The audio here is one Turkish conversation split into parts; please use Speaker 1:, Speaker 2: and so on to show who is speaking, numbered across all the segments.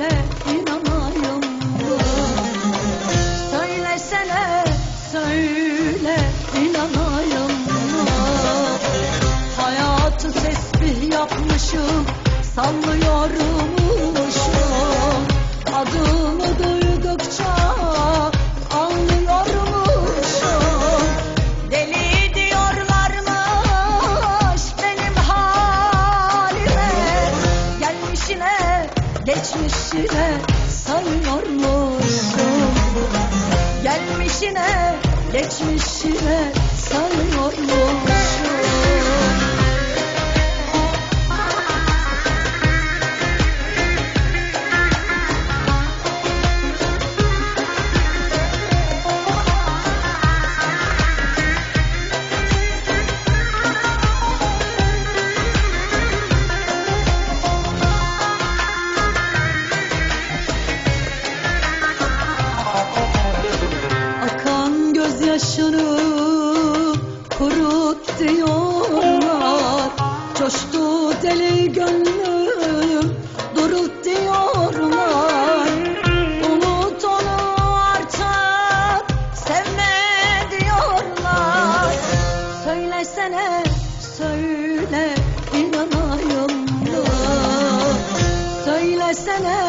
Speaker 1: söyle inanayım. Söylesene söyle inanayım. Hayatı tesbih yapmışım sallıyorum geçmişine sayıyormuşum Gelmişine geçmişine sayıyormuşum Gözyaşını kurut diyorlar. Coştu deli gönlüm durut diyorlar. Unut onu artık sevme diyorlar. Söylesene söyle inanayım mı Söylesene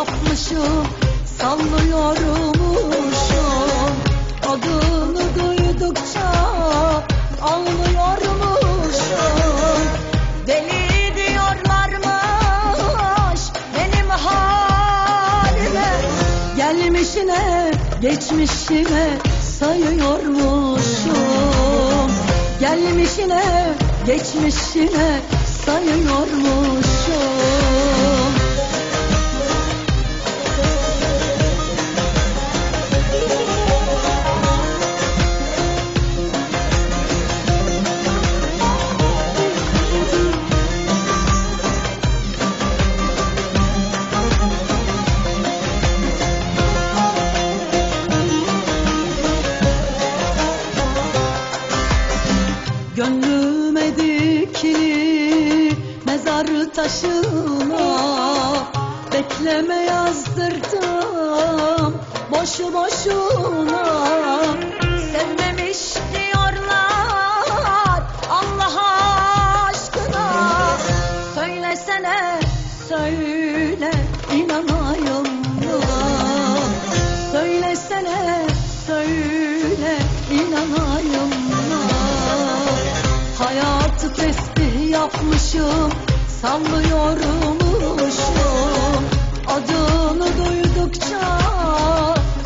Speaker 1: yapmışım Sallıyormuşum Adını duydukça Ağlıyormuşum Deli diyorlarmış Benim halime. Gelmişine geçmişine sayıyormuşum Gelmişine geçmişine sayıyormuşum taşına Bekleme yazdırdım boşu boşuna. Sevmemiş diyorlar Allah aşkına. Söylesene söyle inanayım mı? Söylesene söyle inanayım mı? Hayatı tesbih yapmışım Sallıyormuşum Adını duydukça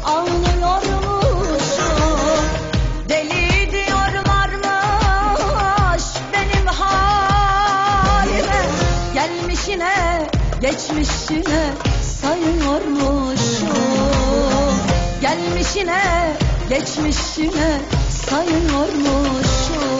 Speaker 1: Ağlıyormuşum Deli diyorlarmış Benim halime? Gelmişine geçmişine sayıyormuşum. Gelmişine geçmişine sayıyormuşum